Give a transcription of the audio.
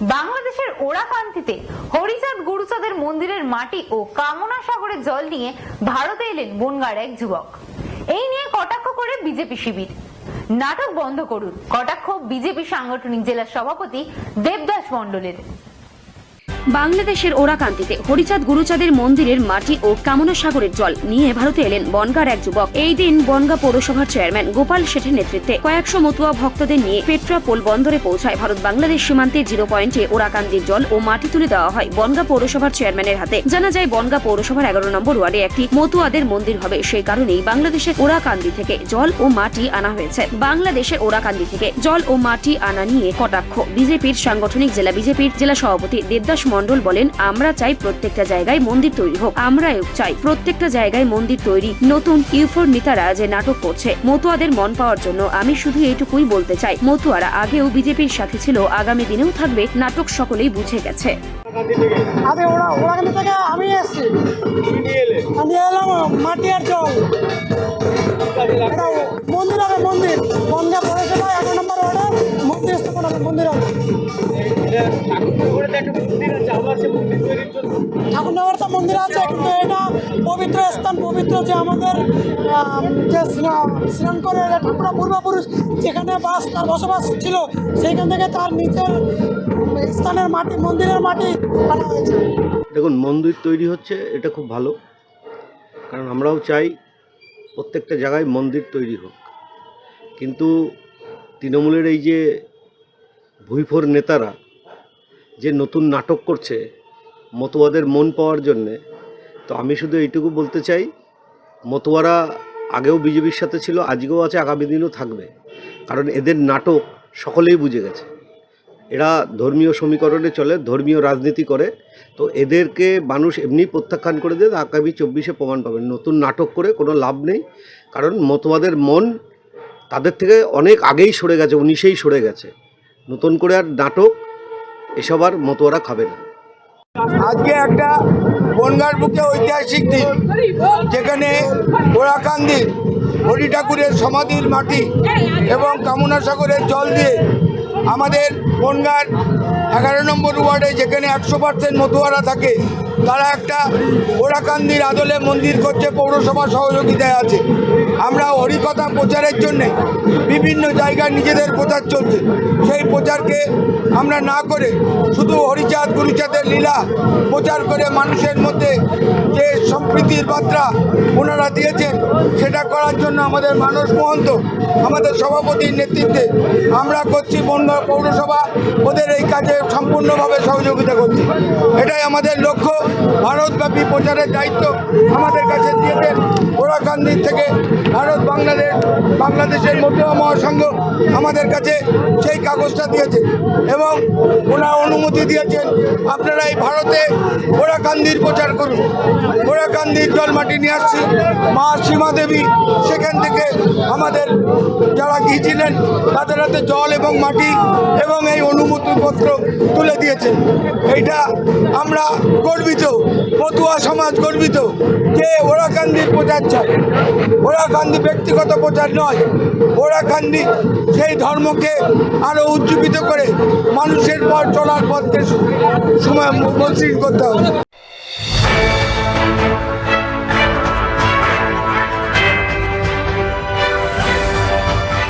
বাংলাদেশের ওরাকান্তিতে হরিচাঁদ গুরুচাঁদের মন্দিরের মাটি ও কামনা সাগরের জল নিয়ে ভারতে এলেন বনগার এক যুবক। এই নিয়ে কটাক্ষ করে বিজেপি শিবির। নাটক বন্ধ করুন, কটাক্ষ বিজেপি সাংগঠনিক জেলা সভাপতি দেবদাস মণ্ডলের। বাংলাদেশের ওরাকান্তিতে হরিচাঁদ গুরুচাঁদের মন্দিরের মাটি ও কামনা সাগরের জল নিয়ে ভারতে এলেন বনগার এক যুবক। এই দিন বনগা পৌরসভার চেয়ারম্যান গোপাল শেঠের নেতৃত্বে কয়েকশো মতুয়া ভক্তদের নিয়ে পেট্রাপোল বন্দরে পৌঁছায় ভারত। বাংলাদেশ সীমান্তে জিরো পয়েন্টে ওরাকান্দির জল ও মাটি তুলে দেওয়া হয় বনগা পৌরসভার চেয়ারম্যানের হাতে। জানা যায়, বনগা পৌরসভার এগারো নম্বর ওয়ার্ডে একটি মতুয়াদের মন্দির হবে। সেই কারণেই বাংলাদেশের ওরাকান্দি থেকে জল ও মাটি আনা হয়েছে। বাংলাদেশের ওরাকান্দি থেকে জল ও মাটি আনা নিয়ে কটাক্ষ। বিজেপির সাংগঠনিক জেলা বিজেপির জেলা সভাপতি দেবদাস মণ্ডল বলেন, আমরা চাই প্রত্যেকটা জায়গায় মন্দির তৈরি হোক। আমরাও চাই প্রত্যেকটা জায়গায় মন্দির তৈরি। নতুন ইউফোর নেতারা যে নাটক করছে, মতুয়াদের মন পাওয়ার জন্য আমি শুধু এইটুকুই বলতে চাই। মতুয়ারা আগেও বিজেপির সাথে ছিল, আগামী দিনেও থাকবে। নাটক সকলেই বুঝে গেছে। মন্দির হবে, মন্দির। মন্দির হবে মন্দির হবে। ঠাকুরনগর তো মন্দির আছে কিন্তু এটা পবিত্র স্থান পবিত্র যে আমাদের যে স্না- স্নান করে ঠাকুরা পূর্বপুরুষ যেখানে বাস তার বসবাস ছিল সেইখান থেকে তার নিজের স্থানের মাটি মন্দিরের মাটি আনা হয়েছে। দেখুন মন্দির তৈরি হচ্ছে এটা খুব ভালো। কারণ আমরাও চাই প্রত্যেকটা জায়গায় মন্দির তৈরি হোক। কিন্তু তৃণমূলের এই যে ভুইফোর নেতারা যে নতুন নাটক করছে, মতোয়াদের মন পাওয়ার জন্যে, তো আমি শুধু এইটুকু বলতে চাই, মতোয়ারা আগেও বিজেপির সাথে ছিল, আজকেও আছে, আগামী দিনও থাকবে। কারণ এদের নাটক সকলেই বুঝে গেছে। এরা ধর্মীয় সমীকরণে চলে, ধর্মীয় রাজনীতি করে, তো এদেরকে মানুষ এমনি প্রত্যাখ্যান করে দেয়, আগামী চব্বিশে প্রমাণ পাবেন। নতুন নাটক করে কোনো লাভ নেই, কারণ মতবাদের মন তাদের থেকে অনেক আগেই সরে গেছে, উনিশেই সরে গেছে। নতুন করে আর নাটক এসব আর মতোয়ারা খাবে না। আজকে একটা বনগার বুকে ঐতিহাসিক দিন, যেখানে ওরাকান্দির হরি ঠাকুরের সমাধির মাটি এবং কামনা সাগরের জল দিয়ে আমাদের বনগার এগারো নম্বর ওয়ার্ডে যেখানে একশো পার্সেন্ট মতুয়ারা থাকে, তারা একটা ওরাকান্দির আদলে মন্দির করছে, পৌরসভা সহযোগিতায় আছে। আমরা হরিকথা প্রচারের জন্যে বিভিন্ন জায়গায় নিজেদের প্রচার চলছে। সেই প্রচারকে আমরা না করে শুধু হরিচাঁদ, গুরুচাঁদের লীলা প্রচার করে মানুষের মধ্যে যে সম্প্রীতির বার্তা ওনারা দিয়েছেন, সেটা করার জন্য আমাদের মানস মহন্ত, আমাদের সভাপতির নেতৃত্বে আমরা করছি বনগাঁ পৌরসভা। ওদের এই কাজে সম্পূর্ণভাবে সহযোগিতা করছি। এটাই আমাদের লক্ষ্য। ভারতব্যাপী প্রচারের দায়িত্ব আমাদের কাছে দিয়েছেন। ওরাকান্দির থেকে ভারত বাংলাদেশ বাংলাদেশের মতুয়া মহাসংঘ আমাদের কাছে সেই কাগজটা দিয়েছে এবং ওনার অনুমতি দিয়েছেন, আপনারা এই ভারতে ওরাকান্দির প্রচার করুন। ওরাকান্দির জলমাটি নিয়ে আসছি, মা সীমা দেবী সেখান থেকে আমাদের যারা গিয়েছিলেন, তাদের হাতে জল এবং মাটি এবং এই অনুমতিপত্র তুলে দিয়েছেন। এইটা আমরা গর্বিত, পটুয়া সমাজ গর্বিত যে ওরাকান্দির প্রচার চায়। ওরাকান্দি ব্যক্তিগত প্রচার নয় ওরাকান্দি সেই ধর্মকে আরও উজ্জীবিত করে মানুষের পর চলার পথকে সময় মসৃণ করতে হবে।